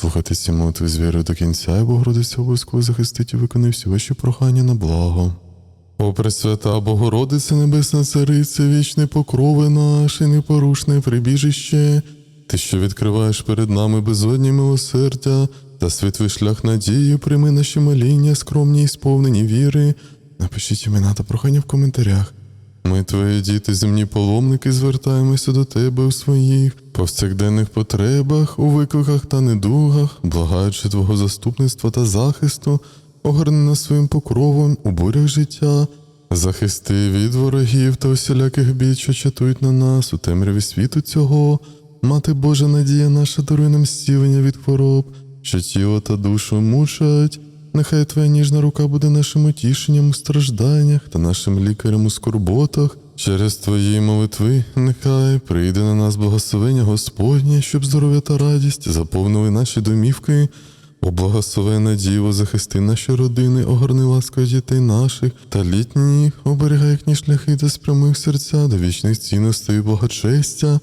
Слухайте ці молитви з вірою до кінця, і Богородиця обов'язково захистить і виконає всі ваші прохання на благо. О Пресвята Богородице Небесна Цариця, вічний покрови наш і непорушне прибіжище, ти, що відкриваєш перед нами безодні милосердя та світлий шлях надії, прийми наші моління, скромні і сповнені віри. Напишіть імена та прохання в коментарях. Ми, твої діти, земні паломники, звертаємося до тебе у своїх повсякденних потребах, у викликах та недугах, благаючи Твого заступництва та захисту, огорни нас своїм покровом у бурях життя, захисти від ворогів та усіляких бід, що чатують на нас у темряві світу цього. Мати Божа надія наша дарує нам від хвороб, що тіло та душу мучать. Нехай Твоя ніжна рука буде нашим утішенням у стражданнях та нашим лікарем у скорботах. Через Твої молитви, нехай прийде на нас благословення Господнє, щоб здоров'я та радість заповнили наші домівки. О благословена Діво, захисти наші родини, огорни ласкою дітей наших та літніх, оберігай їхні шляхи та спрямуй їх серця до вічних цінностей і благочестя.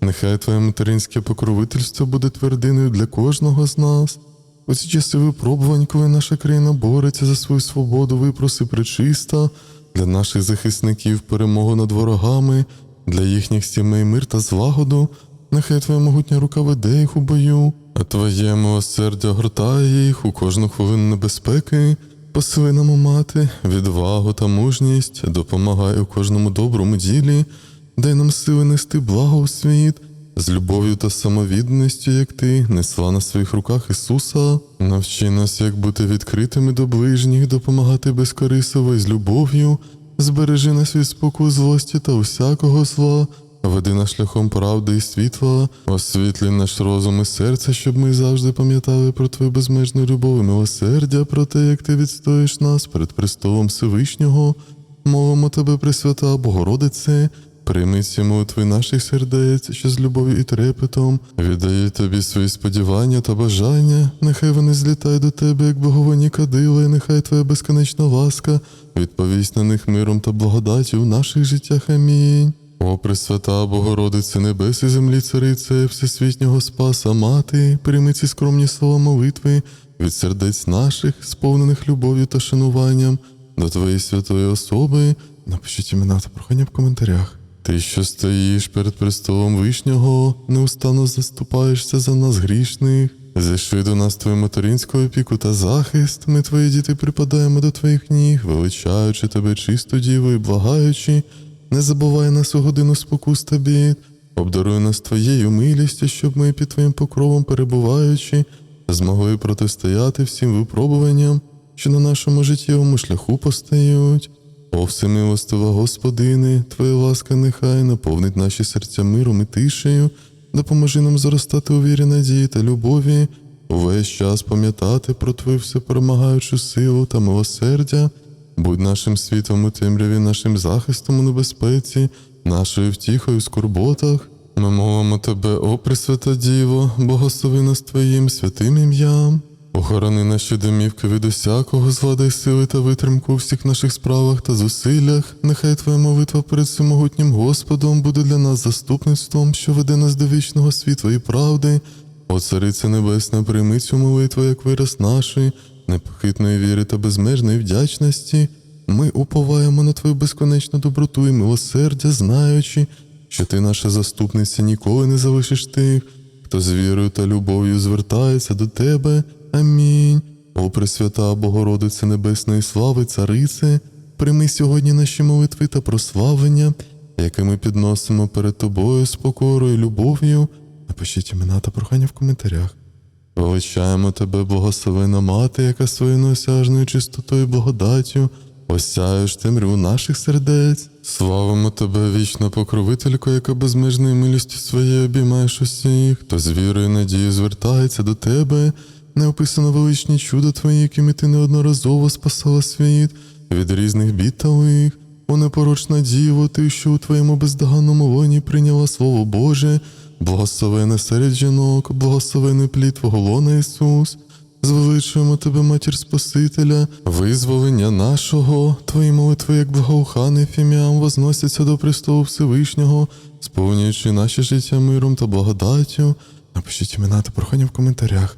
Нехай Твоє материнське покровительство буде твердиною для кожного з нас. У ці часи випробувань, коли наша країна бореться за свою свободу, випроси причиста, для наших захисників перемогу над ворогами, для їхніх сімей мир та злагоду. Нехай Твоя могутня рука веде їх у бою, а Твоє милосердя гортає їх у кожну хвилину небезпеки. Посили нам мати, відвагу та мужність, допомагай у кожному доброму ділі, дай нам сили нести благо у світ, з любов'ю та самовідданістю, як ти, несла на своїх руках Ісуса, навчи нас, як бути відкритими до ближніх, допомагати безкорисово і з любов'ю, збережи нас від споку злості та усякого зла, веди нас шляхом правди і світла, освітлі наш розум і серце, щоб ми завжди пам'ятали про Твою безмежну любов і милосердя, про те, як ти відстоїш нас перед престолом Всевишнього. Мовимо тебе, Пресвята Богородице, прийми ці молитви наших сердець, що з любов'ю і трепетом віддає тобі свої сподівання та бажання. Нехай вони злітають до тебе, як боговині кадила, і нехай твоя безконечна ласка відповість на них миром та благодаттю в наших життях. Амінь. О, Пресвята Богородице Небес і землі, Царице, Всесвітнього Спаса, Мати, прийми ці скромні слова молитви від сердець наших, сповнених любов'ю та шануванням до Твоєї святої особи. Напишіть імена та прохання в коментарях. Ти, що стоїш перед престолом Вишнього, неустанно заступаєшся за нас грішних. Зайшли до нас твою материнську опіку та захист. Ми, твої діти, припадаємо до твоїх ніг, величаючи тебе чисто діво і благаючи. Не забувай нас у годину спокус та бід. Обдаруй нас твоєю милістю, щоб ми під твоїм покровом перебуваючи, змогли протистояти всім випробуванням, що на нашому життєвому шляху постають. О всемилостива Господине, Твоя ласка нехай наповнить наші серця миром і тишею, допоможи нам зростати у вірі надії та любові, увесь час пам'ятати про Твою всеперемагаючу силу та милосердя, будь нашим світом у темряві, нашим захистом у небезпеці, нашою втіхою в скорботах. Ми молимо Тебе, о Пресвята Діво, благослови нас Твоїм святим ім'ям. Охорони наші домівки від усякого зла дай сили та витримку у всіх наших справах та зусиллях. Нехай Твоя молитва перед всемогутнім Господом буде для нас заступництвом, що веде нас до вічного світла і правди. О, Цариця Небесна, прийми цю молитву як вираз нашої, непохитної віри та безмежної вдячності. Ми уповаємо на Твою безконечну доброту і милосердя, знаючи, що Ти наша заступниця ніколи не залишиш тих, хто з вірою та любов'ю звертається до Тебе. Амінь. О Пресвята Богородице Небесної слави, Царице, прийми сьогодні наші молитви та прославлення, які ми підносимо перед Тобою з покорою любов'ю. Напишіть імена та прохання в коментарях. Величаємо Тебе, благословена Мати, яка своєю неосяжною чистотою і благодаттю осяєш темряву наших сердець. Славимо Тебе, вічна покровителько, яка безмежною милістю своєю обіймаєш усіх, хто з вірою і надією звертається до Тебе. Неописано величні чуда Твої, якими ти неодноразово спасала світ від різних бід та лих. О непорочна діво, ти, що у твоєму бездоганному лоні прийняла Слово Боже, благословене серед жінок, благословений плід Твого лона Ісус. Звеличуємо тебе, матір Спасителя, визволення нашого, твої молитви, як благоуханий фіміам, возносяться до престолу Всевишнього, сповнюючи наше життя миром та благодаттю. Напишіть імена та прохання в коментарях.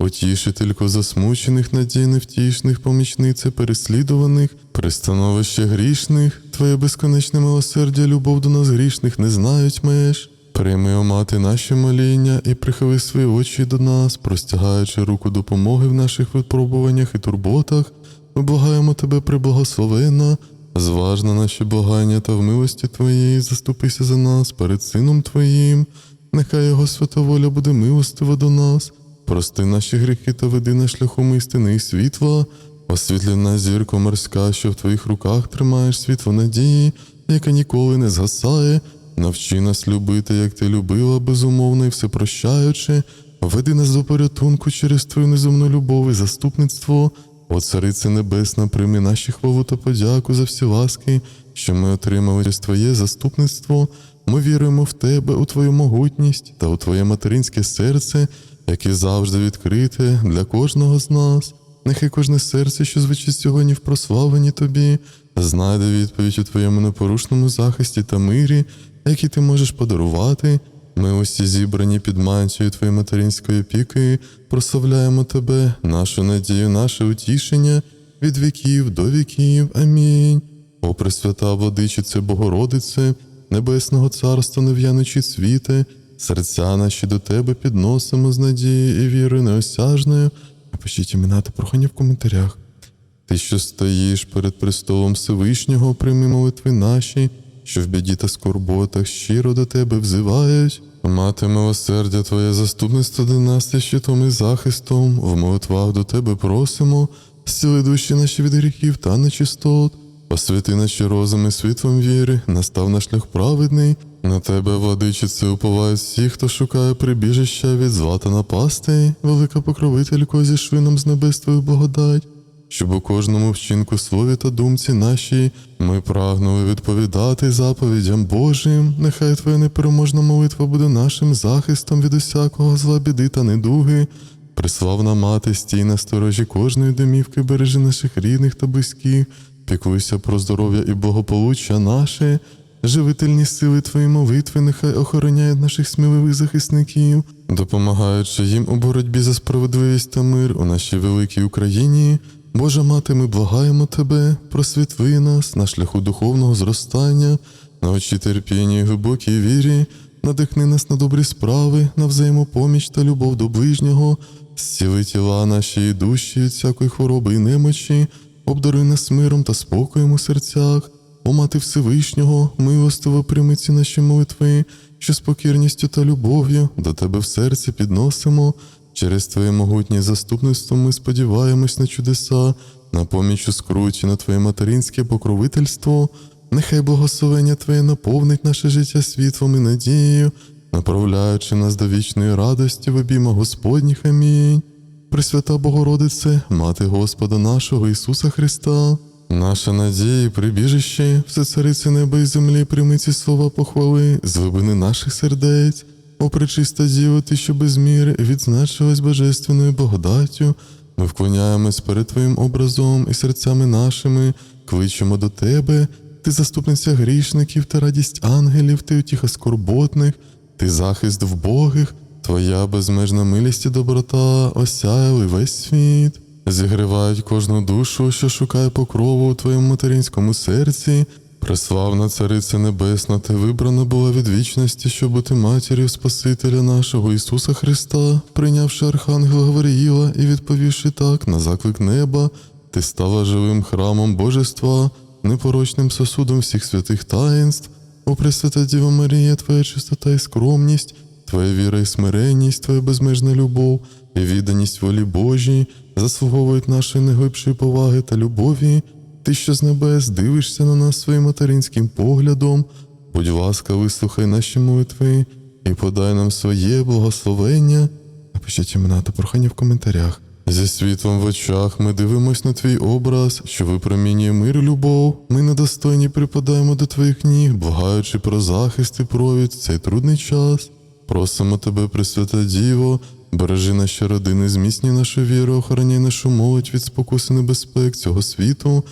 Утішителько засмучених, надій невтішних, помічниця переслідуваних, пристановище грішних, Твоє безконечне милосердя, любов до нас грішних не знають меж. Прийми, о мати, наші моління і прихили свої очі до нас, простягаючи руку допомоги в наших випробуваннях і турботах, ми благаємо тебе, приблагословена, зваж на наші благання та в милості Твоєї заступися за нас перед Сином Твоїм, нехай Його свята воля буде милостива до нас, прости наші гріхи та веди на шляхом істини і світла, освітлі нас зірко морська, що в Твоїх руках тримаєш світло надії, яка ніколи не згасає. Навчи нас любити, як ти любила, безумовно і всепрощаючи, веди нас до порятунку через твою неземну любов і заступництво. О, Царице Небесна, прийми наші хвалу та подяку за всі ласки, що ми отримали через Твоє заступництво. Ми віруємо в Тебе, у Твою могутність та у Твоє материнське серце, яке завжди відкрите для кожного з нас. Нехай кожне серце, що звучить сьогодні в прославленні Тобі, знайде відповідь у Твоєму непорушному захисті та мирі, який ти можеш подарувати. Ми усі зібрані під мантією Твоєї материнської опіки, прославляємо Тебе, нашу надію, наше утішення від віків до віків. Амінь. О Пресвята Владичице Богородице, Небесного Царства, нев'яночі світе, серця наші до Тебе підносимо з надії і віри неосяжною. Напишіть імена та прохання в коментарях. Ти, що стоїш перед престолом Всевишнього, прийми молитви наші, що в біді та скорботах щиро до тебе взивають. Мати милосердя Твоє заступництво до нас і щитом і захистом, в молитвах до Тебе просимо, зціли душі наші від гріхів та нечистот, освяти наші розуми світлом віри, настав на шлях праведний. На тебе, владичице, уповають всі, хто шукає прибіжища від зла та напастей, велика покровителько зі швином з небес твою благодать щоб у кожному вчинку слові та думці нашій ми прагнули відповідати заповідям Божим. Нехай Твоя непереможна молитва буде нашим захистом від усякого зла, біди та недуги. Приславна мати, стій на сторожі кожної домівки, бережи наших рідних та близьких, піклуйся про здоров'я і благополуччя наше. Живительні сили Твої молитви, нехай охороняють наших сміливих захисників, допомагаючи їм у боротьбі за справедливість та мир у нашій великій Україні. Божа мати, ми благаємо Тебе, просвітли нас на шляху духовного зростання, на очі терпіння і глибокій вірі, надихни нас на добрі справи, на взаємопоміч та любов до ближнього, зціли тіла наші і душі від всякої хвороби і немочі, обдаруй нас миром та спокоєм у серцях. О мати Всевишнього, милостиво прийми ці наші молитви, що з покірністю та любов'ю до Тебе в серці підносимо. Через Твоє могутнє заступництво ми сподіваємось на чудеса, на поміч у скруті, на Твоє материнське покровительство. Нехай благословення Твоє наповнить наше життя світлом і надією, направляючи нас до вічної радості в обійма Господніх. Амінь. Пресвята Богородице, Мати Господа нашого Ісуса Христа, наша надія і прибіжище, все цариці неба і землі, прийми ці слова похвали, з глибини наших сердець. О, пречиста Діво, ти, що без міри відзначилась божественною благодаттю, ми вклоняємось перед Твоїм образом і серцями нашими, кличемо до Тебе, ти заступниця грішників та радість ангелів, ти утіха скорботних, ти захист вбогих, Твоя безмежна милість і доброта осяяли весь світ, зігрівають кожну душу, що шукає покрову у Твоєму материнському серці. Преславна Цариця Небесна, ти вибрана була від вічності, щоб бути матір'ю Спасителя нашого Ісуса Христа, прийнявши Архангела Гавриїла і відповівши так на заклик неба, ти стала живим храмом Божества, непорочним сосудом всіх святих таїнств. О Пресвята Діва Марія, Твоя чистота і скромність, Твоя віра і смиренність, Твоя безмежна любов і відданість волі Божій заслуговують нашої найглибшої поваги та любові. Ти, що з небес дивишся на нас своїм материнським поглядом, будь ласка, вислухай наші молитви і подай нам своє благословення. Напишіть імена та прохання в коментарях. Зі світлом в очах ми дивимось на твій образ, що випромінює мир і любов. Ми недостойні припадаємо до твоїх ніг, благаючи про захист і провід в цей трудний час. Просимо тебе, Пресвята Діво, бережи наші родини, зміцнюй нашу віру, охороняй нашу молодь від спокуси небезпек цього світу.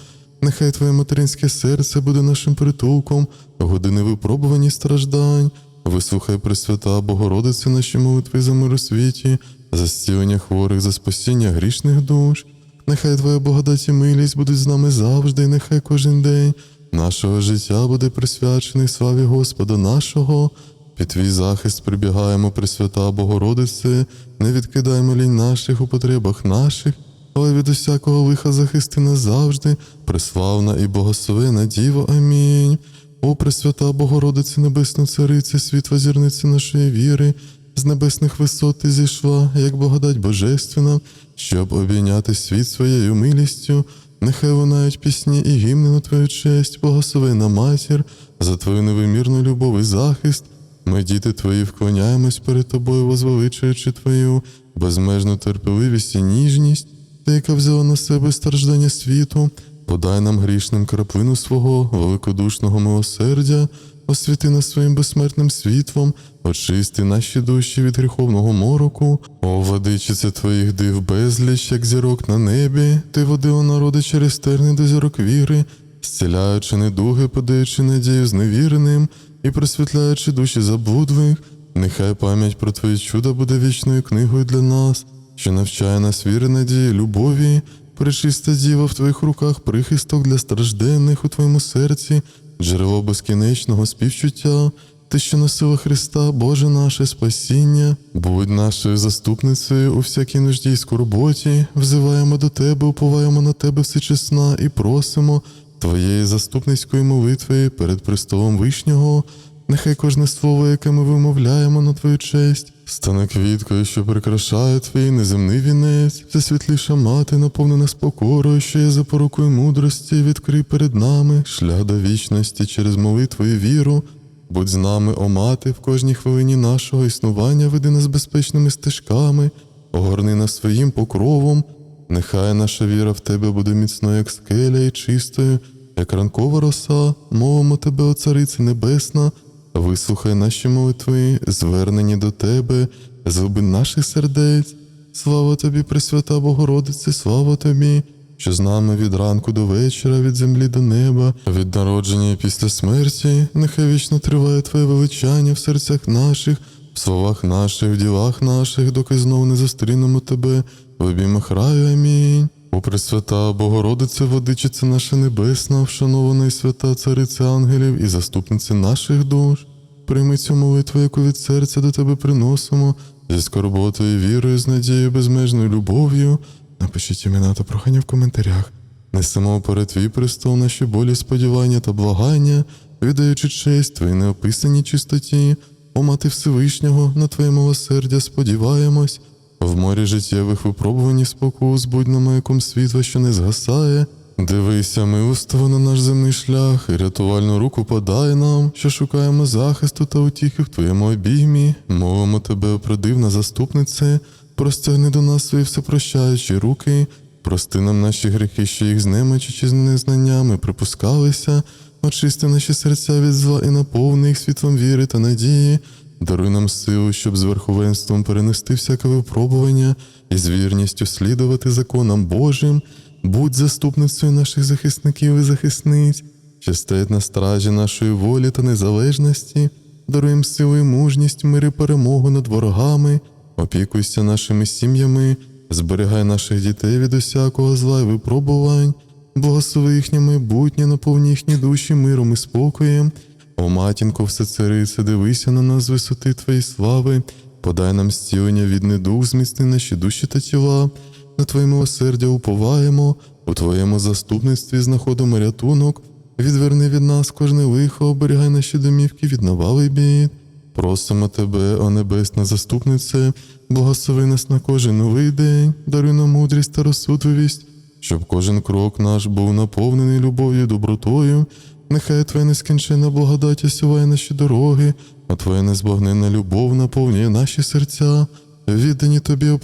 Нехай Твоє материнське серце буде нашим притулком, години випробувань і страждань. Вислухай, Пресвята Богородице, наші молитви за мир у світі, за зцілення хворих, за спасіння грішних душ. Нехай Твоя благодать і милість будуть з нами завжди, і нехай кожен день нашого життя буде присвячений славі Господа нашого. Під твій захист прибігаємо, Пресвята Богородице, не відкидаємо лінь наших у потребах наших, але від усякого лиха захисти нас завжди, преславна і благословена Діво. Амінь. О, Пресвята Богородице, Небесна Цариця, світла зірниця нашої віри, з небесних висот ти зійшла, як благодать божественна, щоб обійняти світ своєю милістю. Нехай лунають пісні і гімни на твою честь, благословена матір, за твою невимірну любов і захист. Ми, діти твої, вклоняємось перед тобою, возвеличуючи твою безмежну терпеливість і ніжність, ти, яка взяла на себе страждання світу, подай нам грішним краплину свого великодушного милосердя, освіти нас своїм безсмертним світлом, очисти наші душі від гріховного мороку, о владичице твоїх див безліч, як зірок на небі, ти водила народи через терни до зірок віри, зціляючи недуги, подаючи надію зневіреним і просвітляючи душі заблудливих, нехай пам'ять про твої чуда буде вічною книгою для нас, що навчає нас віри, надії, любові, пречиста діва в твоїх руках, прихисток для стражденних у твоєму серці, джерело безкінечного співчуття. Ти, що носила Христа, Боже наше спасіння, будь нашою заступницею у всякій нужді й скорботі, взиваємо до Тебе, уповаємо на Тебе всечесна і просимо Твоєї заступницької молитви перед престолом Вишнього. Нехай кожне слово, яке ми вимовляємо на Твою честь, стане квіткою, що прикрашає твій неземний вінець, все світліша мати, наповнена спокорою, що є запорукою мудрості, відкрий перед нами шлях до вічності через молитву і віру. Будь з нами, о мати, в кожній хвилині нашого існування веди нас безпечними стежками, огорни нас своїм покровом. Нехай наша віра в тебе буде міцною, як скеля, і чистою, як ранкова роса, мовимо тебе, о Цариці Небесна, вислухай наші молитви, звернені до тебе, з глибин наших сердець. Слава тобі, Пресвята Богородице, слава тобі, що з нами від ранку до вечора, від землі до неба, від народження і після смерті, нехай вічно триває Твоє величання в серцях наших, в словах наших, в ділах наших, доки знову не зустрінемо тебе в обіймах. Амінь. О Пресвята Богородице, Водичиця наша небесна, вшанована і свята Цариця ангелів і заступниця наших душ. Прийми цю молитву, яку від серця до тебе приносимо, зі скорботою, вірою, з надією, безмежною любов'ю. Напишіть імена та прохання в коментарях. Несемо перед твій престол наші болі, сподівання та благання, віддаючи честь твоїй неописаній чистоті, о мати Всевишнього, на твоє милосердя сподіваємось. В морі життєвих випробувань і спокус, будь на маяком світла, що не згасає. Дивися, милостиво на наш земний шлях, і рятувальну руку подай нам, що шукаємо захисту та утіхи в твоєму обіймі. Мовимо тебе, продивна заступнице, простягни до нас свої всепрощаючі руки, прости нам наші гріхи, що їх з чи з незнаннями припускалися, очисти наші серця від зла і наповни їх світлом віри та надії. Даруй нам силу, щоб з верховенством перенести всяке випробування і з вірністю слідувати законам Божим. Будь заступницею наших захисників і захисниць, що стоять на стражі нашої волі та незалежності, даруй силу і мужність, мир і перемогу над ворогами, опікуйся нашими сім'ями, зберігай наших дітей від усякого зла і випробувань, благослови їхнє майбутнє, наповні їхні душі миром і спокоєм. О матінко, всецарице, дивися на нас з висоти Твоєї слави, подай нам зцілення від недух, зміцни наші душі та тіла. На Твоє милосердя уповаємо, у Твоєму заступництві знаходимо рятунок. Відверни від нас кожне лихо, оберігай наші домівки від навали бід. Просимо Тебе, о небесна заступнице, благослови нас на кожен новий день, даруй нам мудрість та розсудливість, щоб кожен крок наш був наповнений любов'ю добротою. Нехай Твоя нескінченна благодать осіває наші дороги, а Твоя незбагненна любов наповнює наші серця. Віддані тобі, о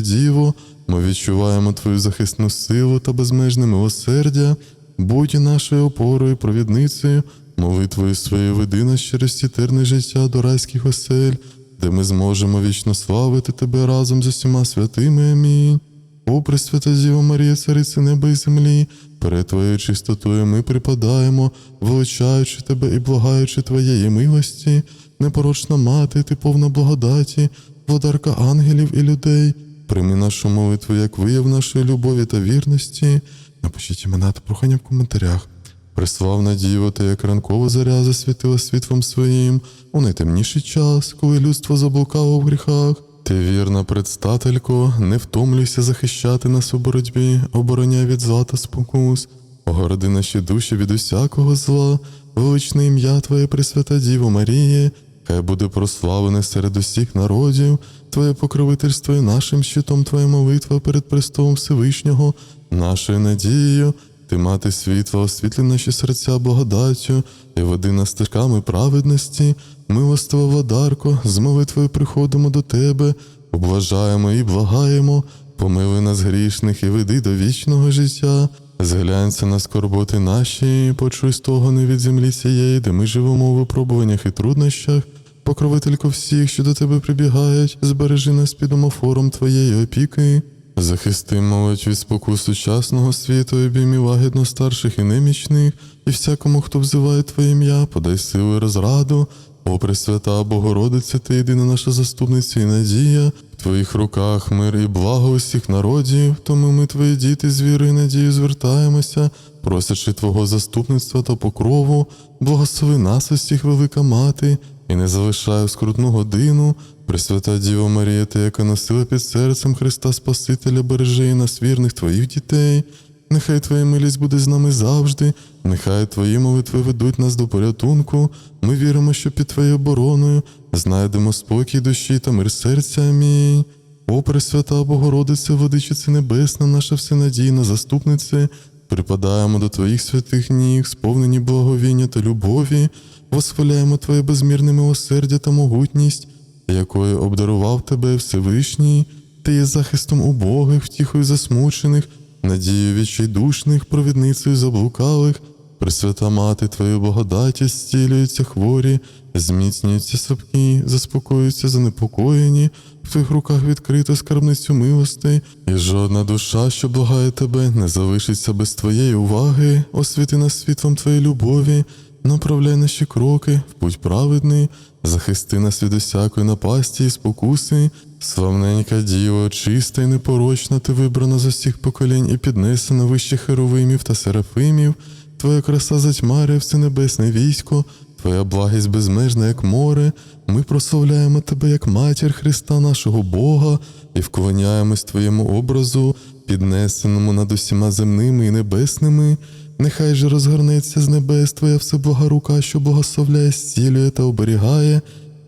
Діво, ми відчуваємо Твою захисну силу та безмежне милосердя, будь нашою опорою, провідницею, молитвою своєю веди через ці життя до райських осель, де ми зможемо вічно славити Тебе разом з усіма святими. Амінь. О, Пресвята Діва Марія, Царице неба і землі, перед Твоєю чистотою ми припадаємо, величаючи Тебе і благаючи Твоєї милості, непорочна мати, ти повна благодаті, водарка ангелів і людей. Прийми нашу молитву як вияв нашої любові та вірності. Напишіть імена та прохання в коментарях. Приславна Діво, ти як ранкова заря засвітила світлом своїм у найтемніший час, коли людство заблукало в гріхах. Ти вірна предстателько, не втомлюйся захищати нас у боротьбі, обороняй від зла та спокус. Огороди наші душі від усякого зла, величне ім'я Твоє Пресвята Діво Маріє, хай буде прославлене серед усіх народів, Твоє покровительство і нашим щитом, Твоя молитва перед престолом Всевишнього, нашою надією. Ти мати світла, освітлі наші серця благодаттю і води нас стежками праведності, милостива владарко, з молитвою приходимо до тебе, обважаємо і благаємо, помили нас грішних і веди до вічного життя. Зглянься на скорботи наші, почуй з того не від землі цієї, де ми живемо у випробуваннях і труднощах. Покровителько всіх, що до тебе прибігають, збережи нас під омофором твоєї опіки. Захисти молодь від спокус сучасного світу, обіймі лагідно старших і немічних, і всякому, хто взиває Твоє ім'я, подай силу і розраду. О, Пресвята Богородиця, ти єдина наша заступниця і надія. В Твоїх руках мир і благо усіх народів, тому ми, твої діти, з вірою і надією звертаємося, просячи Твого заступництва та покрову, благослови нас усіх, велика мати, і не залишай скрутну годину. Пресвята Діва Марія, ти, яка носила під серцем Христа Спасителя, бережи нас вірних твоїх дітей. Нехай Твоя милість буде з нами завжди, нехай Твої молитви ведуть нас до порятунку. Ми віримо, що під Твоєю обороною знайдемо спокій душі та мир серця. Амінь. О, Пресвята Богородиця, Владичице Небесна, наша всенадійна заступнице, припадаємо до Твоїх святих ніг, сповнені благовіння та любові, восхваляємо Твоє безмірне милосердя та могутність, якою обдарував Тебе Всевишній, Ти є захистом убогих, втіхою засмучених, надією відчайдушних, провідницею заблукалих. Пресвята мати Твоєї благодаті зцілюються хворі, зміцнюються слабкі, заспокоюються занепокоєні, в твоїх руках відкрито скарбницю милостей, і жодна душа, що благає тебе, не залишиться без твоєї уваги, освіти нас світлом твоєї любові, направляй наші кроки в путь праведний, захисти нас від усякої напасті і спокуси. Славненька діво, чиста і непорочна, ти вибрана з усіх поколінь і піднесена вище херовимів та серафимів. Твоя краса затьмарює все небесне військо, Твоя благість безмежна, як море. Ми прославляємо Тебе як матір Христа нашого Бога і вклоняємось Твоєму образу, піднесеному над усіма земними і небесними. Нехай же розгорнеться з небес Твоя всеблага рука, що благословляє, зцілює та оберігає.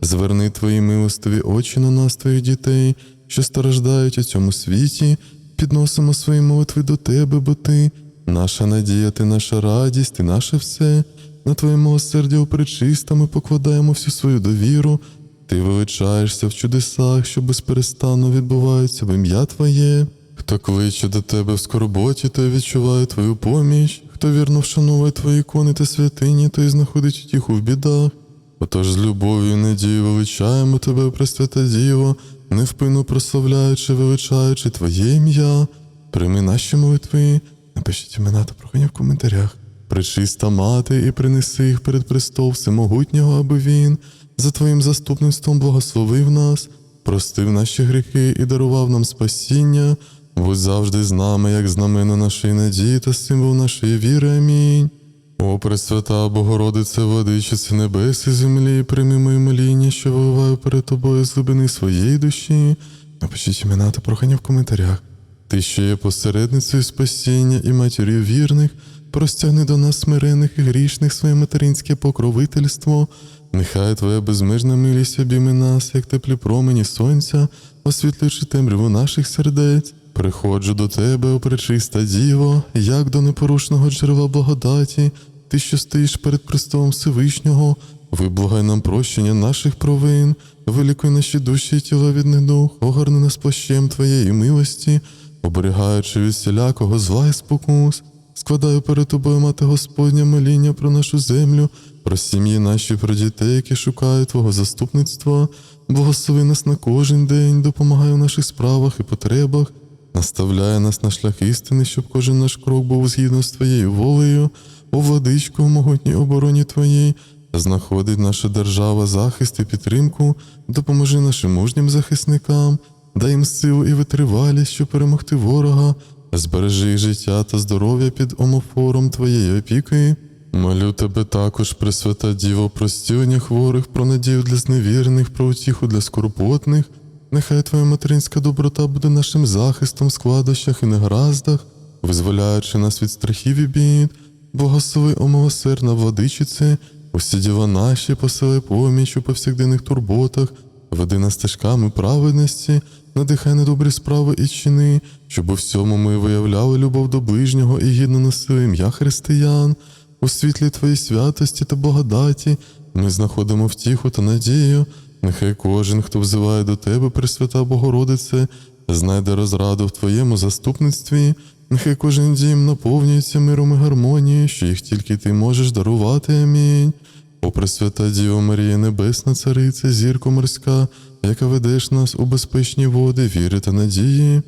Зверни Твої милостиві очі на нас, Твоїх дітей, що страждають у цьому світі, підносимо свої молитви до Тебе, бо Ти наша надія, Ти наша радість, Ти наше все. На Твоє милосердя причиста ми покладаємо всю свою довіру. Ти величаєшся в чудесах, що безперестанно відбуваються в ім'я Твоє. Хто кличе до Тебе в скорботі, той відчуває Твою поміч, хто вірно вшановує Твої ікони та святині, той знаходить утіху в бідах. Отож з любов'ю і надією величаємо Тебе, Пресвята Діво, невпинно прославляючи, величаючи Твоє ім'я. Прийми наші молитви, напишіть імена та прохання в коментарях. Пречиста мати, і принеси їх перед престол всемогутнього, аби він за Твоїм заступництвом благословив нас, простив наші гріхи і дарував нам спасіння. Будь завжди з нами, як знамено нашої надії та символ нашої віри. Амінь. О, Пресвята Богородице, владичице небес і землі, прийми моє моління, що виливаю перед тобою з глибини своєї душі. Напишіть імена та прохання в коментарях. Ти, що є посередницею спасіння і матір'ю вірних, простягни до нас смирених і грішних своє материнське покровительство. Нехай Твоя безмежна милість обійме нас, як теплі промені сонця, освітлюючи темряву наших сердець. Приходжу до Тебе, о пречиста Діво, як до непорушного джерела благодаті, Ти, що стоїш перед престолом Всевишнього, виблагай нам прощення наших провин, вилікуй наші душі і тіла від недух, огорни нас плащем Твоєї милості, оберігаючи від всілякого зла і спокус. Складаю перед тобою, мати Господня, моління про нашу землю, про сім'ї наші, про дітей, які шукають Твого заступництва. Благослови нас на кожен день, допомагай у наших справах і потребах, наставляє нас на шлях істини, щоб кожен наш крок був згідно з Твоєю волею, о владичко, в могутній обороні Твоїй, знаходить наша держава захист і підтримку, допоможи нашим мужнім захисникам, дай їм силу і витривалість, щоб перемогти ворога, збережи життя та здоров'я під омофором Твоєї опіки. Молю тебе також, Пресвята Діво, про зцілення хворих, про надію для зневірених, про утіху для скорботних. Нехай Твоя материнська доброта буде нашим захистом в складощах і негараздах, визволяючи нас від страхів і бід. Благослови, о милосердна владичице, усі діла наші, посилай поміч у повсякденних турботах, веди нас стежками праведності, надихай на добрі справи і чини, щоб у всьому ми виявляли любов до ближнього і гідно носили ім'я християн. У світлі Твоїй святості та благодаті ми знаходимо втіху та надію. Нехай кожен, хто взиває до Тебе, Пресвята Богородице, знайде розраду в Твоєму заступництві. Нехай кожен дім наповнюється миром і гармонією, що їх тільки ти можеш дарувати. Амінь. О Пресвята Діво Марія, Небесна Цариця, зірко морська, яка ведеш нас у безпечні води, віри та надії.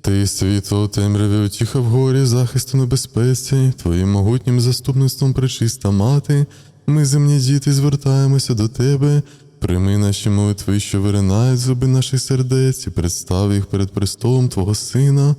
Ти світло у темряві, утіха в горі, захисту небезпеці, твоїм могутнім заступництвом пречиста мати, ми, земні діти, звертаємося до тебе. Прийми наші молитви, що виринають зуби наших сердець, і представ їх перед престолом Твого Сина.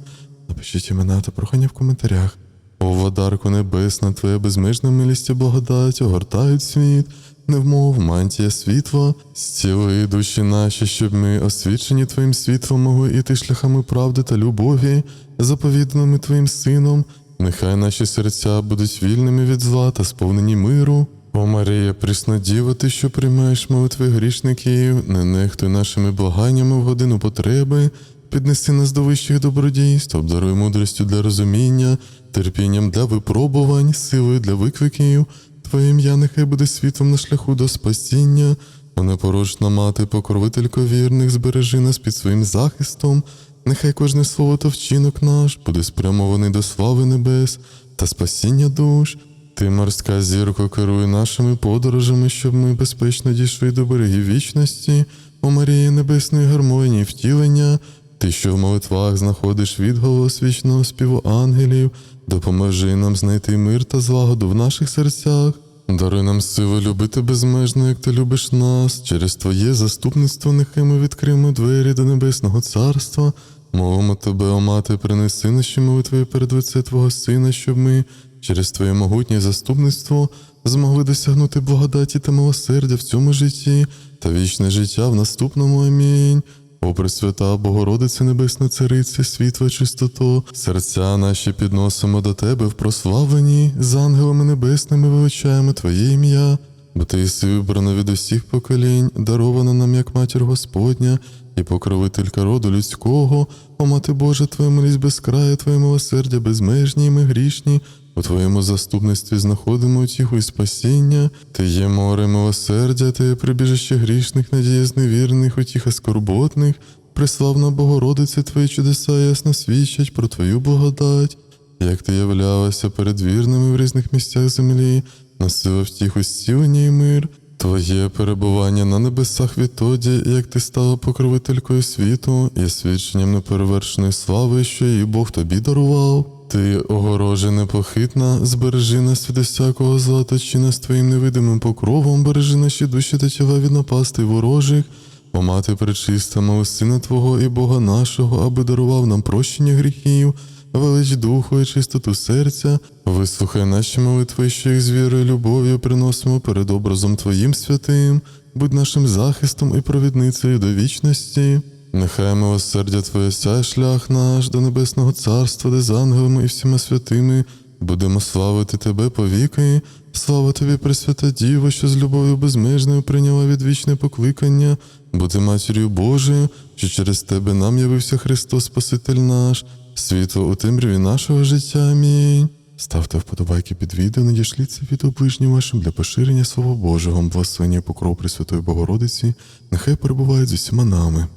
Напишіть імена та прохання в коментарях. О, водарку небесна, Твоя безмежна милість і благодать огортають світ, невмов мантія світла, зціли душі наші, щоб ми, освічені Твоїм світлом, могли іти шляхами правди та любові, заповіданими Твоїм Сином. Нехай наші серця будуть вільними від зла та сповнені миру. О Марія, прісна діва, ти, що приймаєш молитви грішників, не нехтуй нашими благаннями в годину потреби, піднеси нас до вищих добродійств, обдаруй мудрістю для розуміння, терпінням для випробувань, силою для викликів. Твоє ім'я нехай буде світлом на шляху до спасіння. О непорочна мати, покровителько вірних, збережи нас під своїм захистом. Нехай кожне слово та вчинок наш буде спрямований до слави небес та спасіння душ. Ти, морська зірко, керуй нашими подорожами, щоб ми безпечно дійшли до берегів вічності, о Марії Небесної гармонії втілення, ти, що в молитвах знаходиш відголос вічного співу ангелів, допоможи нам знайти мир та злагоду в наших серцях. Даруй нам силу любити безмежно, як ти любиш нас. Через Твоє заступництво нехай ми відкриємо двері до Небесного Царства. Мовимо тебе, о мати, принеси наші молитви перед лице Твого Сина, щоб ми через Твоє могутнє заступництво змогли досягнути благодаті та милосердя в цьому житті та вічне життя в наступному. Амінь. О Пресвята Богородице Небесна Царице, світла чистото, серця наші підносимо до Тебе в прославленні, з ангелами небесними величаємо Твоє ім'я, бо Ти єси вибрана від усіх поколінь, дарована нам як матір Господня і покровителька роду людського, о Мати Божа, Твоя милість безкрая, Твоє милосердя безмежні, і ми грішні. У Твоєму заступництві знаходимо утіху і спасіння, Ти є море милосердя, Ти є прибіжище грішних, надія зневірених, утіха скорботних, Преславна Богородице, Твої чудеса ясно свідчать про Твою благодать, як Ти являлася перед вірними в різних місцях землі, носила втіху зцілення і мир. Твоє перебування на небесах відтоді, як ти стала покровителькою світу, є свідченням неперевершеної слави, що її Бог тобі дарував. Ти, огороже непохитна, збережи нас від усякого зла, точи нас твоїм невидимим покровом, бережи наші душі та тіла від напасти ворожих. О мати пречиста, мого Сина Твого і Бога нашого, аби дарував нам прощення гріхів, велич духу і чистоту серця, вислухай наші молитви, що їх з любов'ю приносимо перед образом Твоїм святим, будь нашим захистом і провідницею до вічності. Нехай милосердя Твоє сяє шлях наш до Небесного Царства, де з ангелами і всіма святими будемо славити Тебе повіки. Слава Тобі, Пресвята Діво, що з любов'ю безмежною прийняла відвічне покликання, бути матір'ю Божою, що через Тебе нам явився Христос Спаситель наш, світло у темряві нашого життя. Амінь. Ставте вподобайки під відео, надішліться від ближнім вашим для поширення Слова Божого, благословення покров Пресвятої Богородиці, нехай перебувають з усіма нами.